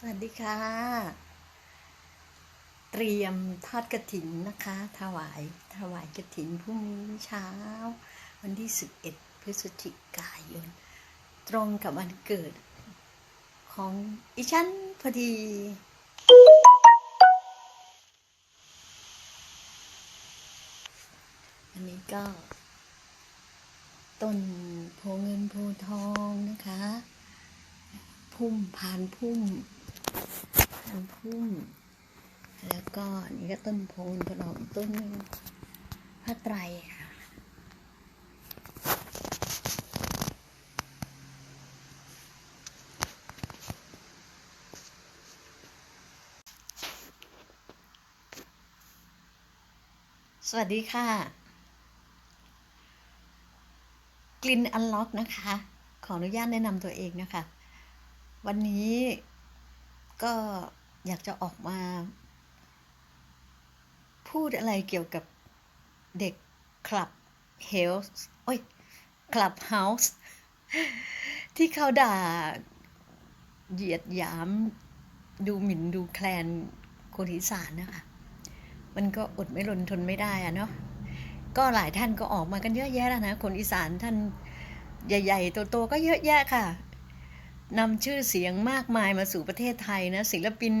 สวัสดีค่ะ เตรียมทอดกระถินนะคะ ถวายถวายกระถินพรุ่งนี้เช้า วันที่ 11 พฤศจิกายน ตรงกับวันเกิดของอีฉันพอดีอันนี้ก็ต้นโพเงินโพทองนะคะ พุ่มพานพุ่ม พานพุ่มแล้วก็นี่ก็ต้นโพนกระดอกต้นนึงพระไตรค่ะสวัสดีค่ะ กลิ่นอันล็อกนะคะ ขออนุญาตแนะนำตัวเองนะคะ วันนี้ ก็อยากจะออกมา พูดอะไรเกี่ยวกับเด็กคลับเฮลส์โอ้ยคลับเฮาส์ที่เขาด่าเหยียดหยามดูหมิ่นดูแคลนคนอีสานนะคะมันก็อดไม่ลนทนไม่ได้อะเนาะก็หลายท่านก็ออกมากันเยอะแยะแล้วนะ คนอีสานท่านใหญ่ ๆ โตๆก็เยอะแยะค่ะ นำชื่อเสียงมากมายมาสู่ประเทศไทยนะ ศิลปิน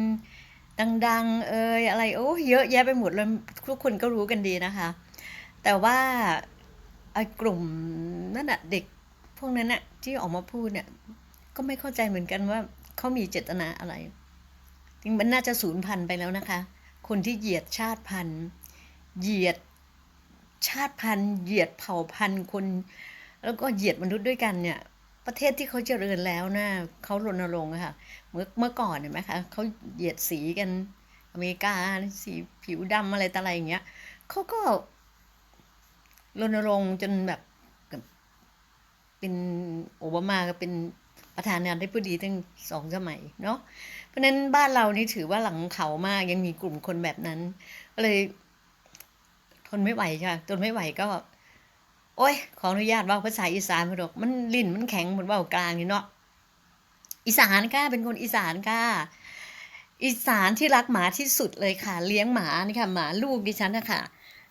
ดัง ๆ เอยอะไรโอ้เยอะแยะไปหมดเลยทุกคนก็รู้กันดีนะคะ แต่ว่าไอ้กลุ่มนั่นอะเด็กพวกนั้นอะที่ออกมาพูดเนี่ย ก็ไม่เข้าใจเหมือนกันว่าเขามีเจตนาอะไรจริงมันน่าจะสูญพันธุ์ไปแล้วนะคะ คนที่เหยียดชาติพันธุ์ เหยียดชาติพันธุ์ เหยียดเผ่าพันธุ์คน แล้วก็เหยียดมนุษย์ด้วยกันเนี่ย ประเทศที่เขาเจริญแล้วนะเขารณรงค์ค่ะเมื่อเมื่อก่อนเห็นไหมคะเขาเหยียดสีกันอเมริกาสีผิวดำอะไรต่ออะไรอย่างเงี้ยเขาก็รณรงค์จนแบบเป็นโอบามาก็เป็นประธานาธิบดีตั้งสองสมัยเนาะเพราะฉะนั้นบ้านเรานี่ถือว่าหลังเขามากยังมีกลุ่มคนแบบนั้นก็เลยทนไม่ไหวค่ะทนไม่ไหวก็ โอ้ย ขออนุญาตว่าภาษาอีสานมาดอกมันลิ้นมันแข็งเหมือนเว่ากลางนี่เนาะอีสานค่ะเป็นคนอีสานค่ะอีสานที่รักหมาที่สุดเลยค่ะ เลี้ยงหมานี่ค่ะหมาลูกดิฉันนะคะ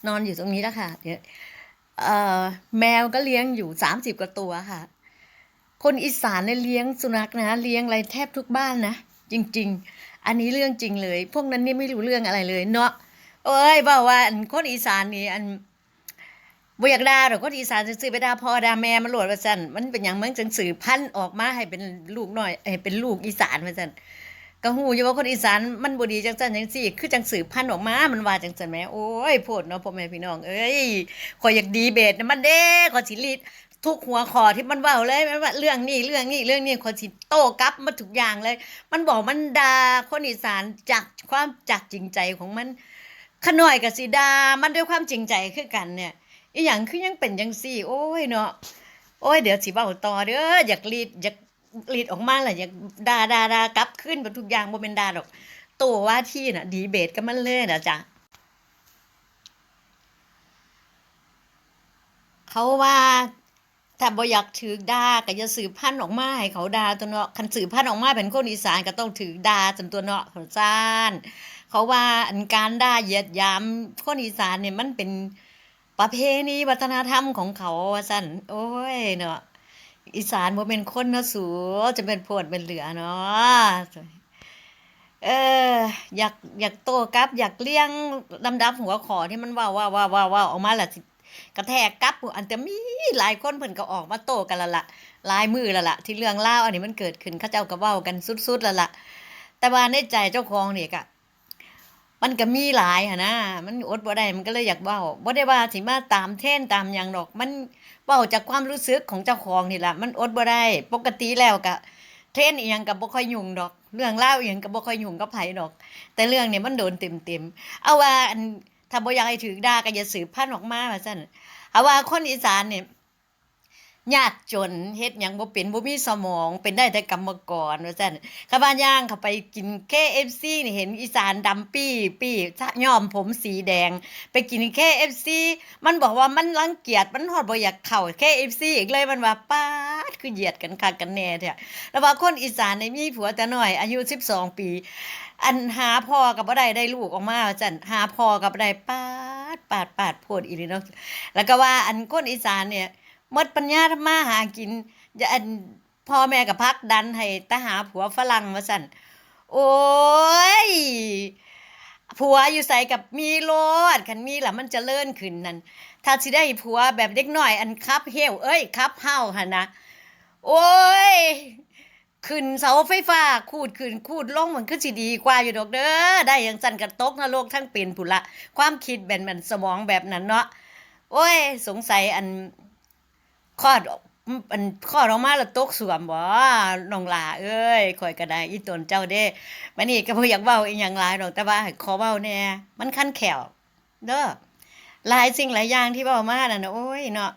นอนอยู่ตรงนี้แล้วค่ะเดี๋ยวแมวก็เลี้ยงอยู่สามสิบกว่าตัวค่ะ คนอีสานเนี่ยเลี้ยงสุนัขนะ เลี้ยงอะไรแทบทุกบ้านนะ จริง ๆ อันนี้เรื่องจริงเลย พวกนั้นนี่ไม่รู้เรื่องอะไรเลยเนาะเอ้ยบอกว่าคนอีสานนี่อัน บ่อยากด่าหรอกคนอีสานซื้อไปด่าพ่อด่าแม่มันโหลดว่าซั่นมันเป็นหยังมันจังสื่อพันธุ์ออกมาให้เป็นลูกน้อยให้เป็นลูกอีสานว่าซั่นก็ฮู้อยู่ว่าคนอีสานมันบ่ดีจังซั่นจังซี่ คือจังสื่อพันธุ์ออกมา มันว่าจังซั่นแหมโอ้ยโพดเนาะพ่อแม่พี่น้องเอ้ยข่อยอยากดีเบตมันเด้ข่อยสิรีดทุกหัวข้อที่มันเว้าเลยมันว่าเรื่องนี้เรื่องนี้เรื่องนี้ข่อยสิโต้กลับมาทุกอย่างเลย มันบอกมันด่าคนอีสานจากความจากจริงใจของมันขน้อยก็สิดามันด้วยความจริงใจคือกันเนี่ย อีหยังคือยังเป็นจังซี่ โอ้ยเนาะโอ้ยเดี๋ยวสิเว้าต่อเด้ออยากรีดอยากรีดออกมาล่ะอยากด่าด่าด่ากลับขึ้นบ่ทุกอย่างบ่แม่นด่าดอกโตว่าที่น่ะ ดีเบตกันมันเลยนะจ้ะเขาว่าถ้าบ่อยากถือด่าก็อย่าสืบพันธุ์ออกมาให้เขาด่าตัวเนาะคันสืบพันธุ์ออกมาเป็นคนอีสานก็ต้องถือด่าจนตัวเนาะเขาซ่าน เขาว่าอันการด่าเหยียดหยามคนอีสานเนี่ยมันเป็น ประเพณีวัฒนธรรมของเขาว่าซั่นโอ้ยเนาะอีสานบ่เป็นคนเนาะสูจะเป็นโพดเป็นเหลือเนาะเอออยากอยากโตกับอยากเลี้ยงลำดับหัวขอที่มันว้าว้าว้าว้าว้าออกมาล้วสิกระแทกกับอันแต่มีหลายคนเพิ่นก็ออกมาโตกันละละลายมือละละที่เรื่องราอันนี้มันเกิดขึ้นเขาเจ้าก็เว้ากันสุดๆแล้วละแต่ว่าในใจเจ้าของเนี่ยก็ มันก็มีหลายหันนะมันอดบ่ได้มันก็เลยอยากเว้าบ่ได้ว่าสิมาตามเทรนตามหยังดอก มันเว้าจากความรู้สึกของเจ้าของนี่ล่ะมันอดบ่ได้ ปกติแล้วก็เทรนด์อีหยังก็บ่ค่อยยุ่งดอก เรื่องราวอีหยังก็บ่ค่อยยุ่งกับไผดอก แต่เรื่องนี้มันโดนเต็มๆเอาว่าอันถ้าบ่อยากให้ถูกด่าก็อย่าสืบพันธุ์ออกมาว่าซั่นเอาว่าคนอีสานเนี่ย ยากจนเฮ็ดหยังบ่เป็นบ่มีสมองเป็นได้แต่กรรมกรว่าซั่นข้าบ้านย่างเข้าไปกิน KFC นี่เห็นอีสานดำปี้ปี้ย้อมผมสีแดง ไปกิน KFC มันบอกว่ามันรังเกียจมันฮอดบ่อยากเข้า KFC อีกเลยมันว่าป๊าดคือเหยียดกันคักกันแน่แท้แล้วว่าคนอีสานนี่มีผัวแต่น้อย อายุ 12 ปี อันหาพ่อก็บ่ได้ได้ลูกออกมาว่าซั่นหาพ่อก็บ่ได้ป๊าดปาดปาดโพดอีหลีเนาะแล้วก็ว่าอันคนอีสานเนี่ย มดปัญญาทำมาหากินอย่าอันพ่อแม่กับพักดันให้ตาหาผัวฝรั่งมาสั่นโอ้ยผัวอยู่ใส่กับมีโลดคันมีล่ะมันจะเลื่อนขึ้นนั่นถ้าสิได้ผัวแบบเด็กน้อยอันคับเฮวเอ้ยคับเฮาหั่นนะโอ้ยขึ้นเสาไฟฟ้าคูดขึ้นคูดลงมันคือสิดีกว่าอยู่ดอกเด้อได้อย่างสั่นกระตกนรกทั้งเป็นผุละ ความคิดแบบมันสมองแบบนั้นเนาะโอ้ย สงสัยอัน คลอดมันคลอดออกมาแล้วตกสวมบ่น้องลาเอ้ยข่อยก็ได้อีตนเจ้าเด้บัดนี้ก็บ่อยากเว้าอีหยังหลายดอกแต่ว่าให้ขอเว้าแน่มันคันแขวเด้อหลายสิ่งหลายอย่างที่เว้ามานั่นน่ะโอ้ยเนาะ